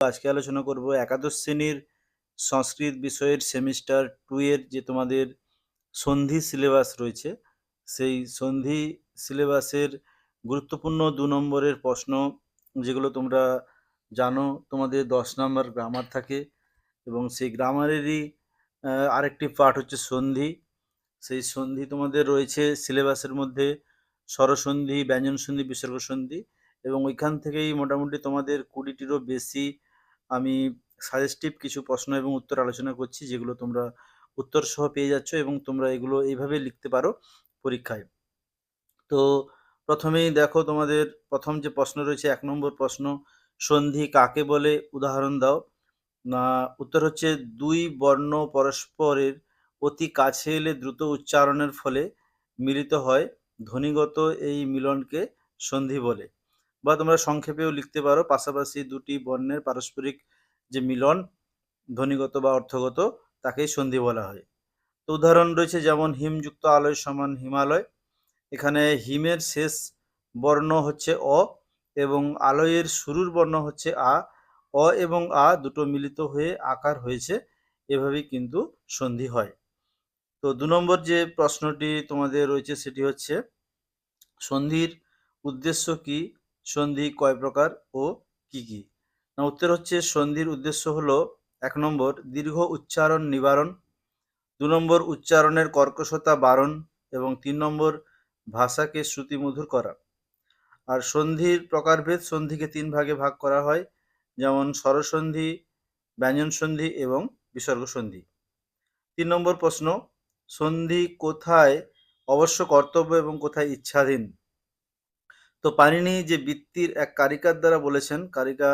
আজকে আলোচনা করব একাদশ শ্রেণির সংস্কৃত বিষয়ের সেমিস্টার টু এর যে তোমাদের সন্ধি সিলেবাস রয়েছে, সেই সন্ধি সিলেবাসের গুরুত্বপূর্ণ দু নম্বরের প্রশ্ন যেগুলো তোমরা জানো, তোমাদের দশ নম্বর গ্রামার থাকে এবং সেই গ্রামারেরই আরেকটি পার্ট হচ্ছে সন্ধি। সেই সন্ধি তোমাদের রয়েছে সিলেবাসের মধ্যে স্বরসন্ধি ব্যঞ্জন সন্ধি বিসর্গ সন্ধি এবং ওইখান থেকেই মোটামুটি তোমাদের কুড়িটিরও বেশি আমি সাজেস্টিভ কিছু প্রশ্ন এবং উত্তর আলোচনা করছি, যেগুলো তোমরা উত্তর সহ পেয়ে যাচ্ছ এবং তোমরা এগুলো এইভাবে লিখতে পারো পরীক্ষায়। তো প্রথমেই দেখো তোমাদের প্রথম যে প্রশ্ন রয়েছে, এক নম্বর প্রশ্ন, সন্ধি কাকে বলে? উদাহরণ দাও। না, উত্তর হচ্ছে দুই বর্ণ পরস্পরের অতি কাছে এলে দ্রুত উচ্চারণের ফলে মিলিত হয় ধ্বনিগত এই মিলনকে সন্ধি বলে। বা তোমরা সংক্ষেপেও লিখতে পারো, পাশাপাশি দুটি বর্ণের পারস্পরিক যে মিলন, ধ্বনিগত বা অর্থগত, তাকেই সন্ধি বলা হয়। তো উদাহরণ রয়েছে যেমন, হিমযুক্ত আলয় সমান হিমালয়। এখানে হিমের শেষ বর্ণ হচ্ছে অ এবং আলয়ের শুরুর বর্ণ হচ্ছে আ। অ এবং আ দুটো মিলিত হয়ে আকার হয়েছে, এভাবেই কিন্তু সন্ধি হয়। তো দু নম্বর যে প্রশ্নটি তোমাদের রয়েছে সেটি হচ্ছে, সন্ধির উদ্দেশ্য কি? সন্ধি কয় প্রকার ও কি কি? না, উত্তর হচ্ছে, সন্ধির উদ্দেশ্য হলো, এক নম্বর, দীর্ঘ উচ্চারণ নিবারণ, দু নম্বর, উচ্চারণের কর্কশতা বারণ, এবং তিন নম্বর, ভাষাকে শ্রুতিমধুর করা। আর সন্ধির প্রকারভেদ সন্ধিকে তিন ভাগে ভাগ করা হয়, যেমন, স্বরসন্ধি, ব্যঞ্জন সন্ধি এবং বিসর্গ সন্ধি। তিন নম্বর প্রশ্ন, সন্ধি কোথায়, অবশ্য কর্তব্য এবং কোথায় ইচ্ছাধীন? তো পানিনি যে বৃত্তির এক কারিকার দ্বারা বলেছেন, কারিকা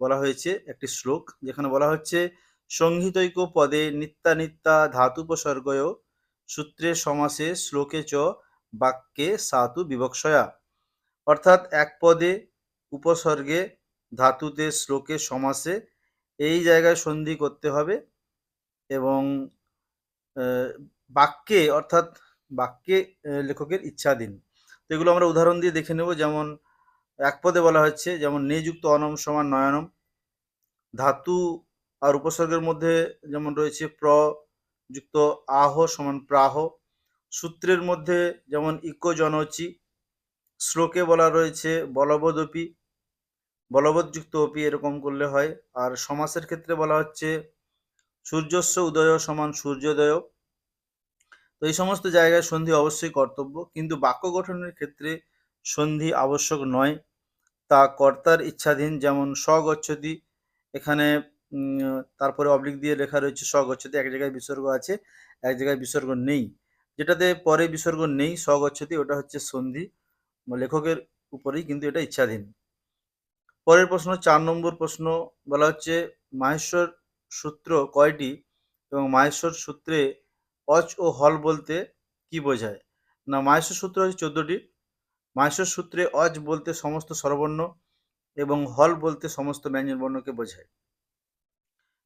বলা হয়েছে একটি শ্লোক, যেখানে বলা হচ্ছে, সংহিতৈক পদে নিত্যানিত্যা ধাতুপসর্গয় সূত্রে সমাসে শ্লোকে চ বাক্যে সাতু বিবক্ষয়া। অর্থাৎ এক পদে উপসর্গে ধাতুতে শ্লোকে সমাসে এই জায়গায় সন্ধি করতে হবে এবং বাক্যে অর্থাৎ বাক্যে লেখকের ইচ্ছাধীন। তো এগুলো আমরা উদাহরণ দিয়ে দেখে নেব। যেমন এক পদে বলা হচ্ছে, যেমন নেযুক্ত অনম সমান নয়নম। ধাতু আর উপসর্গের মধ্যে যেমন রয়েছে প্র যুক্ত আহ সমান প্রাহ। সূত্রের মধ্যে যেমন ইকো জনচি। শ্লোকে বলা রয়েছে বলবদপি। বলবৎযুক্ত অপি এরকম করলে হয়। আর সমাসের ক্ষেত্রে বলা হচ্ছে সূর্যস্ব উদয় সমান সূর্যোদয়। এই সমস্ত জায়গায় সন্ধি অবশ্যই কর্তব্য। কিন্তু বাক্য গঠনের ক্ষেত্রে সন্ধি আবশ্যক নয়। তা কর্তার ইচ্ছাধীন যেমন স্বগচ্ছতি, এখানে তারপরে অবলিক দিয়ে লেখা রয়েছে স্বগচ্ছতি, এক জায়গায় বিসর্গ আছে, এক জায়গায় বিসর্গ নেই। যেটাতে পরে বিসর্গ নেই, স্বগচ্ছতি, ওটা হচ্ছে সন্ধি, লেখকের উপরেই, কিন্তু এটা ইচ্ছাধীন। পরের প্রশ্ন, চার নম্বর প্রশ্ন বলা হচ্ছে, মাহেশ্বর সূত্র কয়টি? এবং মাহেশ্বর সূত্রে অচ ও হল বলতে কি বোঝায়? না, মাহেশ্বর সূত্র হচ্ছে চোদ্দটি। মাহেশ্বর সূত্রে অজ বলতে সমস্ত স্বরবর্ণ এবং হল বলতে সমস্ত ব্যঞ্জন বর্ণকে বোঝায়।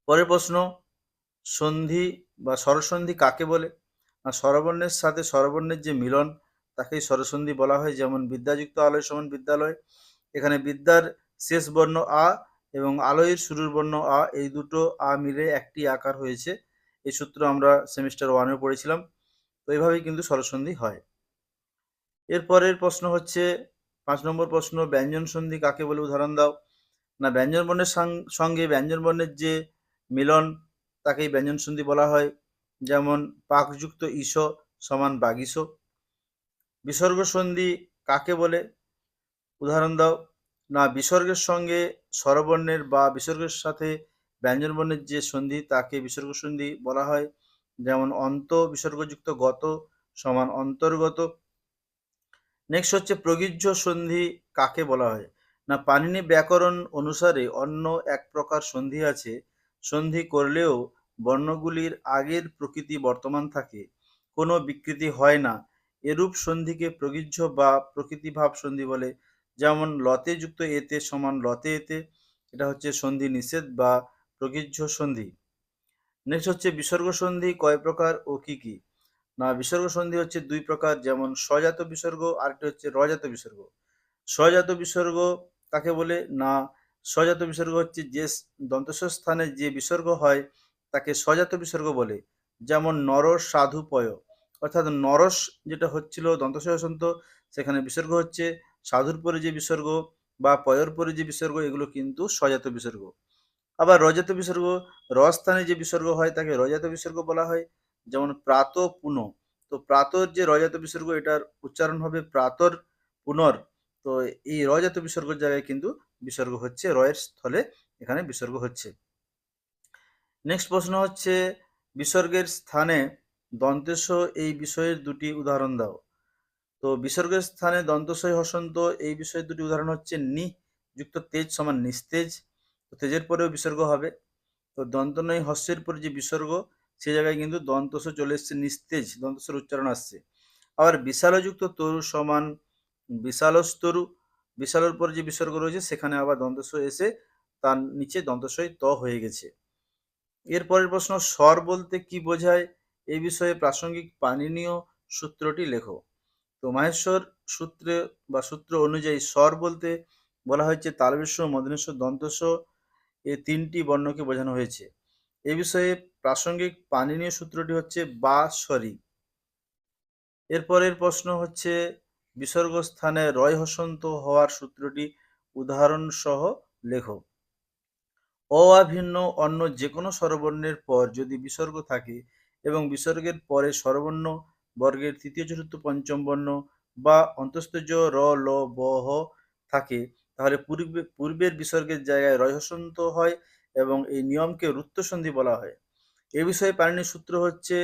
পরের প্রশ্ন, সন্ধি বা স্বরসন্ধি কাকে বলে? না, স্বরবর্ণের সাথে স্বরবর্ণের যে মিলন, তাকেই স্বরসন্ধি বলা হয়। যেমন বিদ্যাযুক্ত আলয় সমান বিদ্যালয়, এখানে বিদ্যার শেষ বর্ণ আ এবং আলয়ের শুরুর বর্ণ আ, এই দুটো আ মিলে একটি আকার হয়েছে। এই সূত্র আমরা সেমিস্টার ওয়ানে পড়েছিলাম, তো এইভাবেই কিন্তু স্বরসন্ধি হয়। এরপরের প্রশ্ন হচ্ছে, পাঁচ নম্বর প্রশ্ন, ব্যঞ্জন সন্ধি কাকে বলে উদাহরণ দাও? না, ব্যঞ্জন বর্ণের সঙ্গে ব্যঞ্জন বর্ণের যে মিলন, তাকেই ব্যঞ্জন সন্ধি বলা হয়। যেমন, পাকযুক্ত ঈশ সমান বাগিস বিসর্গ সন্ধি কাকে বলে? উদাহরণ দাও। না, বিসর্গের সঙ্গে স্বরবর্ণের বা বিসর্গের সাথে ব্যঞ্জন বর্ণের যে সন্ধি, তাকে বিসর্গ সন্ধি বলা হয়। যেমন, অন্ত বিসর্গযুক্ত গত সমান অন্তর্গত। নেক্সট হচ্ছে প্রগিজ্য সন্ধি কাকে বলা হয়? না পানিনি ব্যাকরণ অনুসারে অন্য এক প্রকার সন্ধি আছে। সন্ধি করলেও বর্ণগুলির আগের প্রকৃতি বর্তমান থাকে। কোনো বিকৃতি হয় না। এরূপ সন্ধিকে প্রগিজ্য বা প্রকৃতিভাব সন্ধি বলে। যেমন, লতে যুক্ত এতে সমান লতে এতে। এটা হচ্ছে সন্ধি নিষেধ বা প্রগিজ্য সন্ধি। নেক্সট হচ্ছে বিসর্গ সন্ধি, কয় প্রকার ও কি কি? না, বিসর্গ সন্ধি হচ্ছে দুই প্রকার, যেমন স্বজাত বিসর্গ, আরেকটি হচ্ছে রজাত বিসর্গ। স্বজাত বিসর্গ তাকে বলে? না, স্বজাত বিসর্গ হচ্ছে যে দন্তস্ব স্থানে যে বিসর্গ হয়, তাকে স্বজাত বিসর্গ বলে। যেমন নরস সাধু পয়। অর্থাৎ নরস যেটা হচ্ছিল দন্তসহসন্ত সেখানে বিসর্গ হচ্ছে। সাধুর পরে যে বিসর্গ বা পয়র পরে যে বিসর্গ, এগুলো কিন্তু স্বজাত বিসর্গ। আবার রজাত বিসর্গ র স্থানে যে বিসর্গ হয় তাকে রজাত বিসর্গ বলা হয়। যেমন প্রাত পুন। তো প্রাতর যে রজাত বিসর্গ, এটার উচ্চারণ হবে প্রাতর পুনর। তো এই রজাত বিসর্গের জায়গায় কিন্তু বিসর্গ হচ্ছে, রয়ের স্থলে এখানে বিসর্গ হচ্ছে। নেক্সট প্রশ্ন হচ্ছে, বিসর্গের স্থানে দন্তেশ এই বিষয়ের দুটি উদাহরণ দাও। তো বিসর্গের স্থানে দন্তস্বয় হসন্ত এই বিষয়ের দুটি উদাহরণ হচ্ছে নি, যুক্ত তেজ সমান নিস্তেজ। তো তেজের পরেও বিসর্গ হবে। তো দন্তনয় হস্যের পরে যে বিসর্গ, সে জায়গায় কিন্তু দন্তস চলে এসছে নিস্তেজ, দন্তসের উচ্চারণ আসছে। আবার বিশালযুক্ত তরু সমান বিশালস্তরু, বিশালর পর যে বিসর্গ রয়েছে, সেখানে আবার দন্তস এসে তার নিচে দন্তস্বয় ত হয়ে গেছে। এরপরের প্রশ্ন, স্বর বলতে কি বোঝায়? এই বিষয়ে প্রাসঙ্গিক পাণিনীয় সূত্রটি লেখো। তো মাহেশ্বর সূত্রে বা সূত্র অনুযায়ী স্বর বলতে বলা হয়েছে তালবেশ্ব মদনেশ্বর দন্তস্ব এই তিনটি বর্ণকে বোঝানো হয়েছে। এ বিষয়ে প্রাসঙ্গিক পাণিনীয় সূত্রটি হচ্ছে বা সরি। এরপরের প্রশ্ন হচ্ছে বিসর্গ স্থানে রয় হসন্ত হওয়ার সূত্রটি উদাহরণ সহ লেখো। অ আ অন্য যে কোনো স্বরবর্ণের পর যদি বিসর্গ থাকে এবং বিসর্গের পরে স্বরবর্ণ বর্গের তৃতীয় চতুর্থ পঞ্চম বর্ণ বা অন্তস্থজ র, ল, ব, হ থাকে তাহলে পূর্বে, পূর্বের বিসর্গের জায়গায় রয়হসন্ত হয় এবং এই নিয়মকে রুত্তসন্ধি বলা হয়। এ বিষয়ে পাণিনির সূত্র হচ্ছে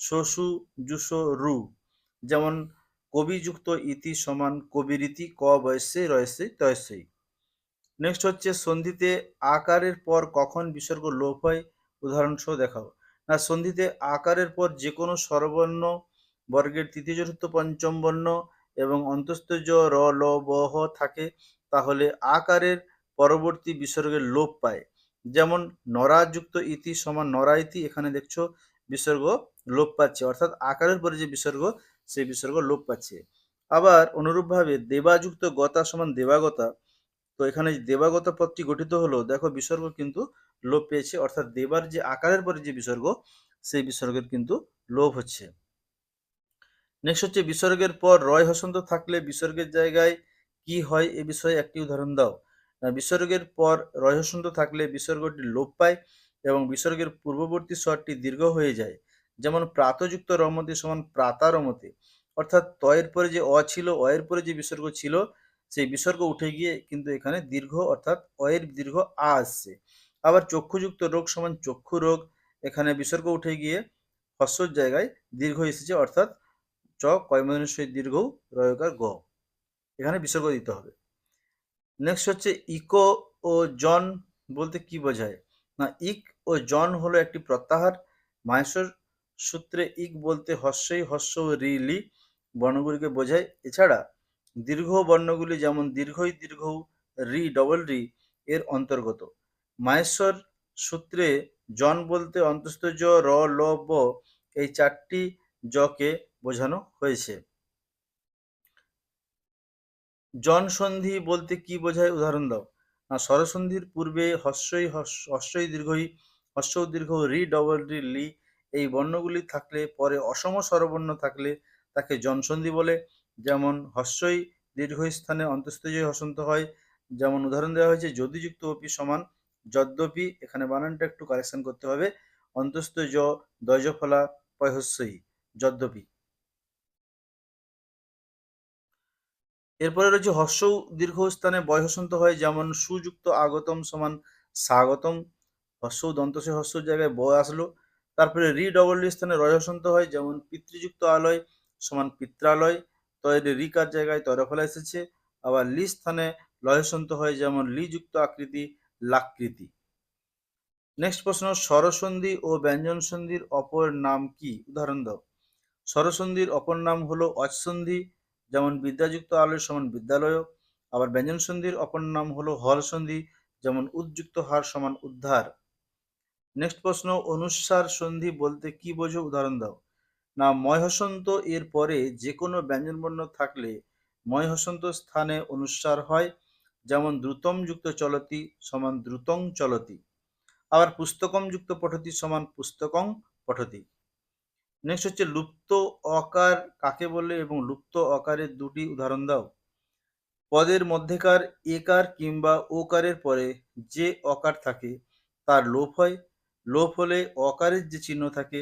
শশু জুসো রু। যেমন, কবিযুক্ত ইতি সমান কবিরীতি ক বয়সে রয়েছে তয়সেই। নেক্সট হচ্ছে সন্ধিতে আকারের পর কখন বিসর্গ লোপ হয়? উদাহরণসহ দেখাও। না, সন্ধিতে আকারের পর যে কোনো স্বরবর্ণ বর্গের তৃতীয় চতুর্থ পঞ্চম বর্ণ এবং অন্তস্থজ র, ল, ব, হ থাকে তাহলে আকারের পরবর্তী বিসর্গের লোপ পায়। যেমন নরাযুক্ত ইতি সমান নরা ইতি, এখানে দেখছ বিসর্গ লোপ পাচ্ছে। অর্থাৎ আকারের পরে যে বিসর্গ, সেই বিসর্গ লোপ পাচ্ছে। আবার অনুরূপভাবে দেবাযুক্ত গতা সমান দেবাগতা, তো এখানে দেবাগত পদটি গঠিত হলো, দেখো বিসর্গ কিন্তু লোপ পেয়েছে। অর্থাৎ দেবার যে আকারের পরে যে বিসর্গ, সেই বিসর্গের কিন্তু লোপ হচ্ছে। নেক্সট হচ্ছে বিসর্গের পর রয় হসন্ত থাকলে বিসর্গের জায়গায় কি হয় এ বিষয়ে একটি উদাহরণ দাও। বিসর্গের পর রয় হসন্ত থাকলে বিসর্গটি লোপ পায় এবং বিসর্গের পূর্ববর্তী স্বরটি দীর্ঘ হয়ে যায়। যেমন প্রাতযুক্ত রমতে সমান প্রাতা রমতে অর্থাৎ তয়ের পরে যে অ ছিল, অয়ের পরে যে বিসর্গ ছিল, সেই বিসর্গ উঠে গিয়ে কিন্তু এখানে দীর্ঘ অর্থাৎ অয়ের দীর্ঘ আ আসছে। আবার চক্ষুযুক্ত রোগ সমান চক্ষু রোগ, এখানে বিসর্গ উঠে গিয়ে হস্যর জায়গায় দীর্ঘ এসেছে, অর্থাৎ চ কয়মদনের দীর্ঘ রয়কার গ। এখানে বিসর্গ দিতে হবে। নেক্সট হচ্ছে ইকো ও জন বলতে কি বোঝায়? না, ইক ও জন হলো একটি প্রত্যাহার। মাহেশ্বর সূত্রে ইক বলতে হস্যই, হস্য ও রি লি বর্ণগুলিকে বোঝায়। এছাড়া দীর্ঘ বর্ণগুলি যেমন দীর্ঘই দীর্ঘ, রি ডবল রি, এর অন্তর্গত। মাহেশ্বর সূত্রে জন বলতে অন্তস্থ জ, র, ল, ব এই চারটি জকে বোঝানো হয়েছে। জন সন্ধি বলতে কি বোঝায়? উদাহরণ দাও। না, স্বরসন্ধির পূর্বে হস্যই হস- হস্যই দীর্ঘই হস্য দীর্ঘ রি ডবল রি লি এই বর্ণগুলি থাকলে পরে অসম স্বরবর্ণ থাকলে তাকে জনসন্ধি বলে। যেমন, হস্যই দীর্ঘ স্থানে অন্তস্থজয় হসন্ত হয়। যেমন, উদাহরণ দেওয়া হয়েছে যদিযুক্ত অপি সমান, যদ্যপি এখানে বানানটা একটু কারেকশন করতে হবে। অন্তস্থ জ দয়জফলা পয়হস্যই যদ্যপি। এরপরে রয়েছে হর্ষ দীর্ঘ স্থানে বয়সন্ত হয়, যেমন সুযুক্ত আগতম সমান স্বাগতম। হর্ষ দন্তসে হর্ষর জায়গায় বয় আসলো। তারপরে রি ডবল স্থানে রয়সন্ত হয়, যেমন পিতৃযুক্ত আলয় সমান পিত্রালয়। তয়ের রিকার জায়গায় তরফলা এসেছে। আবার লি স্থানে লয়সন্ত হয়, যেমন লি যুক্ত আকৃতি লাকৃতি। নেক্সট প্রশ্ন, স্বরসন্ধি ও ব্যঞ্জন সন্ধির অপর নাম কি? উদাহরণ দাও। স্বরসন্ধির অপর নাম হলো অচ্ছন্ধি যেমন বিদ্যাযুক্ত আলয় সমান বিদ্যালয় আবার ব্যঞ্জন সন্ধির অপর নাম হলো হল সন্ধি, যেমন উদ্যুক্ত হার সমান উদ্ধার। নেক্সট প্রশ্ন অনুস্বার সন্ধি বলতে কি বোঝো? উদাহরণ দাও। না ময় হসন্ত এর পরে যে কোনো ব্যঞ্জনবর্ণ থাকলে ময় হসন্ত স্থানে অনুস্বার হয়, যেমন দ্রুতম যুক্ত চলতি সমান দ্রুতং চলতি। আবার পুস্তকম যুক্ত পঠতি সমান পুস্তকং পঠতি। নেক্সট হচ্ছে লুপ্ত অকার কাকে বলে এবং লুপ্ত অকারের দুটি উদাহরণ দাও। পদের মধ্যেকার একার কিংবা ওকারের পরে যে অকার থাকে, তার লোপ হয়। লোপ হলে অকারের যে চিহ্ন থাকে,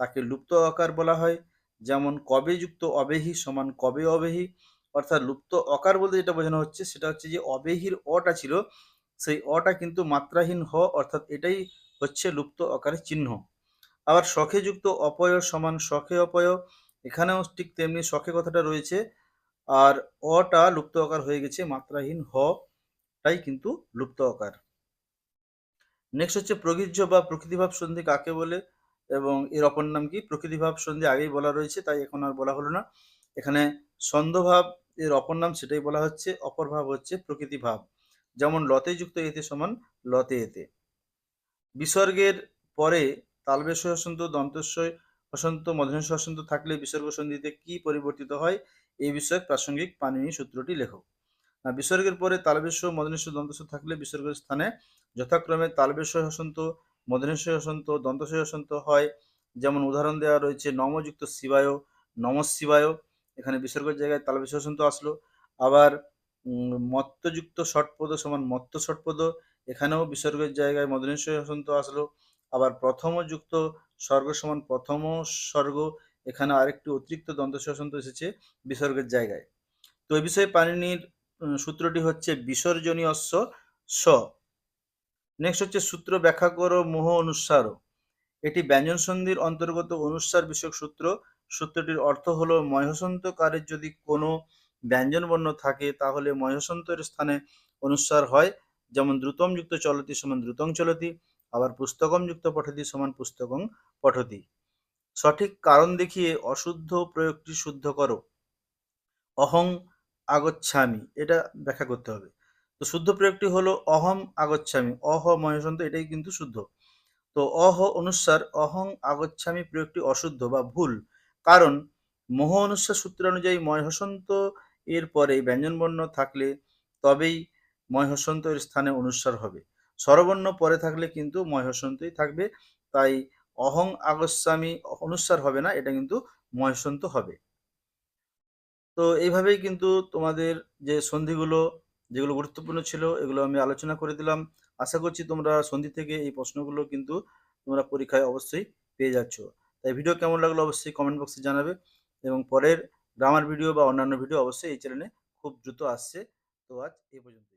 তাকে লুপ্ত অকার বলা হয়। যেমন কবে যুক্ত অবেহি সমান কবে অবেহি। অর্থাৎ লুপ্ত অকার বলতে যেটা বোঝানো হচ্ছে, সেটা হচ্ছে যে অবেহির অটা ছিল, সেই অটা কিন্তু মাত্রাহীন হ, অর্থাৎ এটাই হচ্ছে লুপ্ত অকারের চিহ্ন। আবার শখে যুক্ত অপয় সমান শখে অপয় এখানেও ঠিক তেমনি শখে কথাটা রয়েছে। আর অটা লুপ্ত আকার হয়ে গেছে, মাত্রাহীন হ টাই কিন্তু লুপ্ত অকার নেক্সট হচ্ছে প্রগিজ্য বা প্রকৃতিভাব সন্ধি কাকে বলে? এবং এর অপর নাম কি? প্রকৃতিভাব সন্ধি আগেই বলা রয়েছে, তাই এখন আর বলা হলো না। এখানে ছন্দভাব, এর অপর নাম সেটাই বলা হচ্ছে অপর ভাব হচ্ছে প্রকৃতিভাব। যেমন লতে যুক্ত এতে সমান লতে এতে। বিসর্গের পরে তালবেশ হসন্ত দন্তস্বয় হসন্ত মধ্যস্ব হসন্ত থাকলে বিসর্গ সন্ধিতে কি পরিবর্তিত হয়? এই বিষয়ে প্রাসঙ্গিক পানিনি সূত্রটি লেখো। বিসর্গের পরে তালবেশ মদনেশ দন্তস্ব থাকলে বিসর্গের স্থানে যথাক্রমে তালবেশ হসন্ত মদনেশ হসন্ত দন্তস্ব হসন্ত হয় যেমন উদাহরণ দেওয়া রয়েছে, নমযুক্ত শিবায়, নম শিবায়। এখানে বিসর্গের জায়গায় তালবেশ হসন্ত আসলো। আবার মত্তযুক্ত ষটপদ সমান মত্ত ষটপদ এখানেও বিসর্গের জায়গায় মদনেশ হসন্ত আসলো। আবার প্রথম যুক্ত স্বর্গ সমান প্রথম স্বর্গ, এখানে আরেকটি অতিরিক্ত দন্ত হসন্ত এসেছে বিসর্গের জায়গায়। তো এই বিষয়ে পাণিনির সূত্রটি হচ্ছে বিসর্জনীয় স নেক্সট হচ্ছে সূত্র ব্যাখ্যা করো, মোহ অনুসার এটি ব্যঞ্জন সন্ধির অন্তর্গত অনুসার বিষয়ক সূত্র। সূত্রটির অর্থ হলো ময়হসন্তকারের যদি কোনো ব্যঞ্জন বর্ণ থাকে, তাহলে ময়হসন্তের স্থানে অনুসার হয়, যেমন দ্রুতম যুক্ত চলতি সমান দ্রুতং চলতি। আবার পুস্তকম যুক্ত পঠতি সমান পুস্তকং পঠতি। সঠিক কারণ দেখিয়ে অশুদ্ধ প্রয়োগটি শুদ্ধ করো। অহং আগচ্ছামি, এটা ব্যাখ্যা করতে হবে। তো শুদ্ধ প্রয়োগটি হলো অহম আগচ্ছামি, অহ মহেশন্ত, এটাই কিন্তু শুদ্ধ। তো অহ অনুসার অহং আগচ্ছামি প্রয়োগটি অশুদ্ধ বা ভুল। কারণ মোহ অনুসার সূত্র অনুযায়ী ময়হসন্ত এর পরে ব্যঞ্জনবর্ণ থাকলে তবেই ময়হসন্ত এর স্থানে অনুসার হবে। স্বরবর্ণ পরে থাকলে কিন্তু ময়হসন্তই থাকবে। তাই অহং আগস্বামী অনুসার হবে না, এটা কিন্তু ময়সন্ত হবে। তো এইভাবেই কিন্তু তোমাদের যে সন্ধিগুলো, যেগুলো গুরুত্বপূর্ণ ছিল, এগুলো আমি আলোচনা করে দিলাম। আশা করছি তোমরা সন্ধি থেকে এই প্রশ্নগুলো কিন্তু তোমরা পরীক্ষায় অবশ্যই পেয়ে যাচ্ছ। তাই ভিডিও কেমন লাগল অবশ্যই কমেন্ট বক্সে জানাবে এবং পরের গ্রামার ভিডিও বা অন্যান্য ভিডিও অবশ্যই এই চ্যানেলে খুব দ্রুত আসছে। তো আজ এই পর্যন্ত।